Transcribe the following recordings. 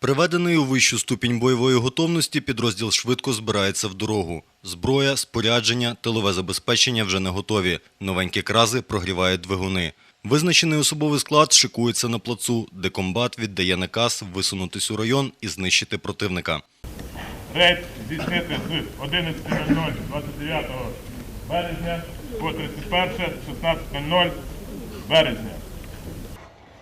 Приведений у вищу ступінь бойової готовності, підрозділ швидко збирається в дорогу. Зброя, спорядження, тилове забезпечення вже не готові. Новенькі крази прогрівають двигуни. Визначений особовий склад шикується на плацу, де комбат віддає наказ висунутись у район і знищити противника. Рейд здійснити з 11.00 29 березня по 31.16.00 березня.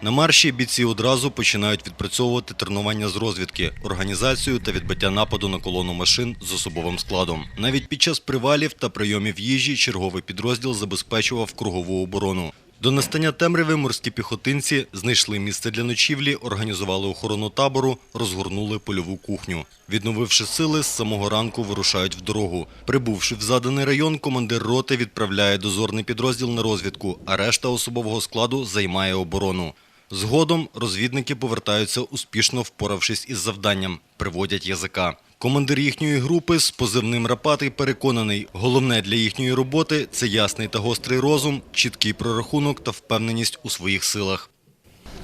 На марші бійці одразу починають відпрацьовувати тренування з розвідки, організацію та відбиття нападу на колону машин з особовим складом. Навіть під час привалів та прийомів їжі черговий підрозділ забезпечував кругову оборону. До настання темряви морські піхотинці знайшли місце для ночівлі, організували охорону табору, розгорнули польову кухню. Відновивши сили, з самого ранку вирушають в дорогу. Прибувши в заданий район, командир роти відправляє дозорний підрозділ на розвідку, а решта особового складу займає оборону. Згодом розвідники повертаються успішно впоравшись із завданням, приводять язика. Командир їхньої групи з позивним Рапатий переконаний, головне для їхньої роботи це ясний та гострий розум, чіткий прорахунок та впевненість у своїх силах.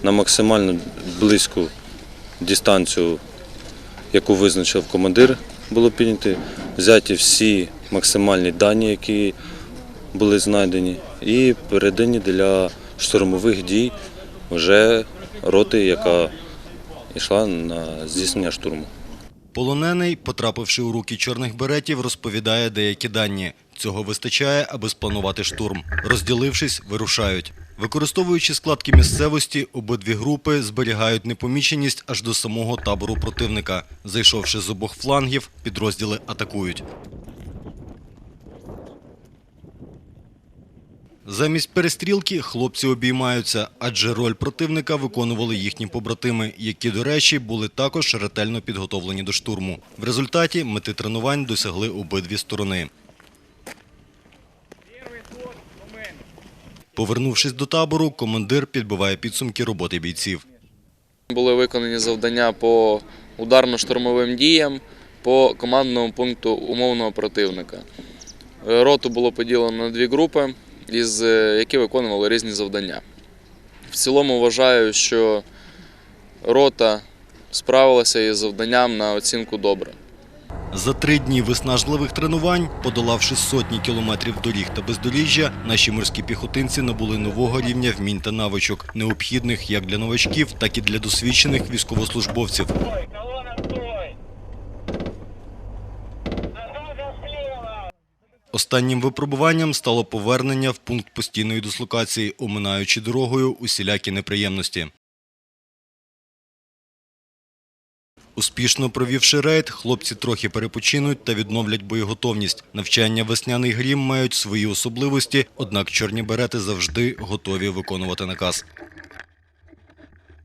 на максимально близьку дистанцію, яку визначив командир, було підняти, взяті всі максимальні дані, які були знайдені, і передані для штурмових дій вже роти, яка йшла на здійснення штурму. Полонений, потрапивши у руки чорних беретів, розповідає деякі дані. Цього вистачає, аби спланувати штурм. Розділившись, вирушають. Використовуючи складки місцевості, обидві групи зберігають непоміченість аж до самого табору противника. Зайшовши з обох флангів, підрозділи атакують. Замість перестрілки хлопці обіймаються, адже роль противника виконували їхні побратими, які, до речі, були також ретельно підготовлені до штурму. В результаті мети тренувань досягли обидві сторони. Повернувшись до табору, командир підбиває підсумки роботи бійців. Були виконані завдання по ударно-штурмовим діям по командному пункту умовного противника. Е, Роту було поділено на дві групи, із, е, які виконували різні завдання. В цілому вважаю, що рота справилася із завданням на оцінку добре. За три дні виснажливих тренувань, подолавши сотні кілометрів доріг та бездоріжжя, наші морські піхотинці набули нового рівня вмінь та навичок, необхідних як для новачків, так і для досвідчених військовослужбовців. Останнім випробуванням стало повернення в пункт постійної дислокації, оминаючи дорогою усілякі неприємності. Успішно провівши рейд, хлопці трохи перепочинуть та відновлять боєготовність. Навчання весняний грім мають свої особливості, однак чорні берети завжди готові виконувати наказ.